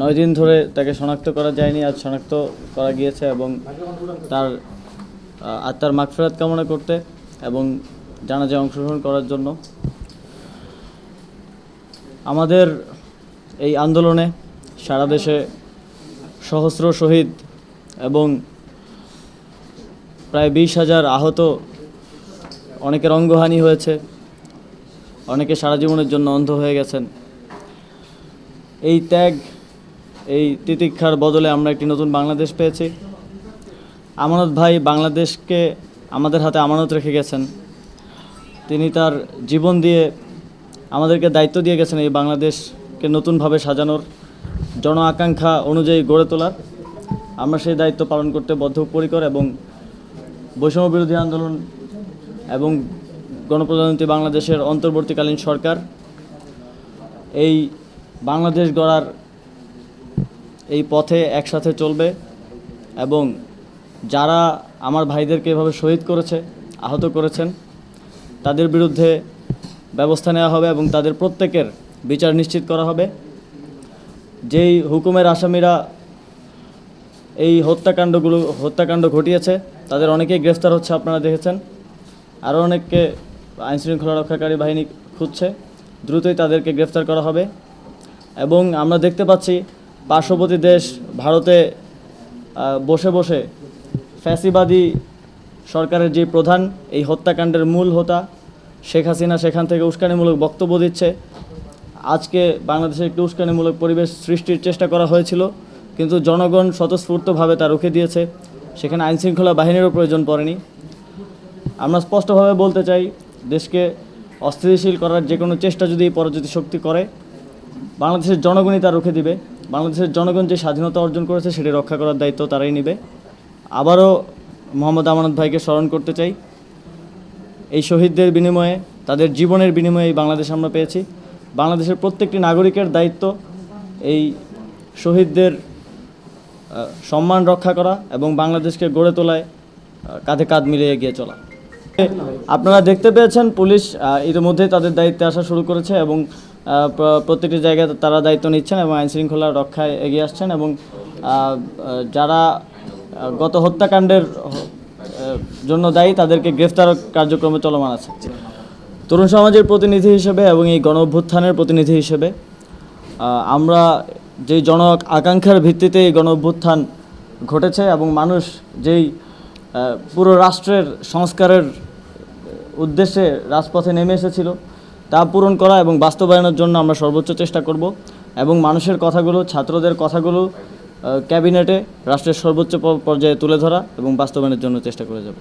নয় দিন ধরে তাকে শনাক্ত করা যায়নি, আজ শনাক্ত করা গিয়েছে এবং তার আত্মার মাগফেরাত কামনা করতে এবং জানাজায় অংশগ্রহণ করার জন্য। আমাদের এই আন্দোলনে সারা দেশে সহস্র শহীদ এবং প্রায় বিশ হাজার আহত অনেকের অঙ্গহানি হয়েছে, অনেকে সারা জীবনের জন্য অন্ধ হয়ে গেছেন। এই ত্যাগ এই তিতিক্ষার বদলে আমরা একটি নতুন বাংলাদেশ পেয়েছি। আমানত ভাই বাংলাদেশকে আমাদের হাতে আমানত রেখে গেছেন। তিনি তার জীবন দিয়ে আমাদেরকে দায়িত্ব দিয়ে গেছেন এই বাংলাদেশকে নতুনভাবে সাজানোর জন আকাঙ্ক্ষা অনুযায়ী গড়ে তোলার। আমরা সেই দায়িত্ব পালন করতে বদ্ধপরিকর এবং বৈষম্য বিরোধী আন্দোলন এবং গণপ্রজাতন্ত্রী বাংলাদেশের অন্তর্বর্তীকালীন সরকার এই বাংলাদেশ গড়ার এই পথে একসাথে চলবে এবং যারা আমার ভাইদেরকে এভাবে শহীদ করেছে, আহত করেছেন, তাদের বিরুদ্ধে ব্যবস্থা নেওয়া হবে এবং তাদের প্রত্যেকের বিচার নিশ্চিত করা হবে। যেই হুকুমের আসামিরা এই হত্যাকাণ্ডগুলো, হত্যাকাণ্ড ঘটিয়েছে, তাদের অনেকেই গ্রেফতার হচ্ছে, আপনারা দেখেছেন। আরও অনেককে আইনশৃঙ্খলা রক্ষাকারী বাহিনী খুঁজছে, দ্রুতই তাদেরকে গ্রেফতার করা হবে। এবং আমরা দেখতে পাচ্ছি পার্শ্ববর্তী দেশ ভারতে বসে বসে ফ্যাসিবাদী সরকারের যে প্রধান, এই হত্যাকাণ্ডের মূল হোতা, শেখ হাসিনা সেখান থেকে উস্কানিমূলক বক্তব্য দিচ্ছে। আজকে বাংলাদেশে একটি উস্কানিমূলক পরিবেশ সৃষ্টির চেষ্টা করা হয়েছিল, কিন্তু জনগণ স্বতঃস্ফূর্তভাবে তা রুখে দিয়েছে। সেখানে আইনশৃঙ্খলা বাহিনীরও প্রয়োজন পড়েনি। আমরা স্পষ্টভাবে বলতে চাই, দেশকে অস্থিতিশীল করার যে কোনো চেষ্টা যদি পরাজিত শক্তি করে, বাংলাদেশের জনগণই তা রুখে দিবে। বাংলাদেশের জনগণ যে স্বাধীনতা অর্জন করেছে সেটি রক্ষা করার দায়িত্ব তারাই নেবে। আবারও মোহাম্মদ আমানত ভাইকে স্মরণ করতে চাই। এই শহীদদের বিনিময়ে, তাদের জীবনের বিনিময়ে এই বাংলাদেশ আমরা পেয়েছি। বাংলাদেশের প্রত্যেকটি নাগরিকের দায়িত্ব এই শহীদদের সম্মান রক্ষা করা এবং বাংলাদেশকে গড়ে তোলায় কাঁধে কাঁধ মিলিয়ে এগিয়ে চলা। আপনারা দেখতে পেয়েছেন, পুলিশ ইতিমধ্যেই তাদের দায়িত্বে আসা শুরু করেছে এবং প্রত্যেকটি জায়গায় তারা দায়িত্ব নিচ্ছেন এবং আইন শৃঙ্খলা রক্ষায় এগিয়ে আসছেন এবং যারা গত হত্যাকাণ্ডের জন্য দায়ী, তাদেরকে গ্রেফতার কার্যক্রমে চলমান আছে। তরুণ সমাজের প্রতিনিধি হিসেবে এবং এই গণ অভ্যুত্থানের প্রতিনিধি হিসেবে আমরা যেই জন আকাঙ্ক্ষার ভিত্তিতে এই গণ অভ্যুত্থান ঘটেছে এবং মানুষ যেই পুরো রাষ্ট্রের সংস্কারের উদ্দেশ্যে রাজপথে নেমে এসেছিল। তা পূরণ করা এবং বাস্তবায়নের জন্য আমরা সর্বোচ্চ চেষ্টা করব এবং মানুষের কথাগুলো, ছাত্রদের কথাগুলো ক্যাবিনেটে রাষ্ট্রের সর্বোচ্চ পর্যায়ে তুলে ধরা এবং বাস্তবায়নের জন্য চেষ্টা করে যাব।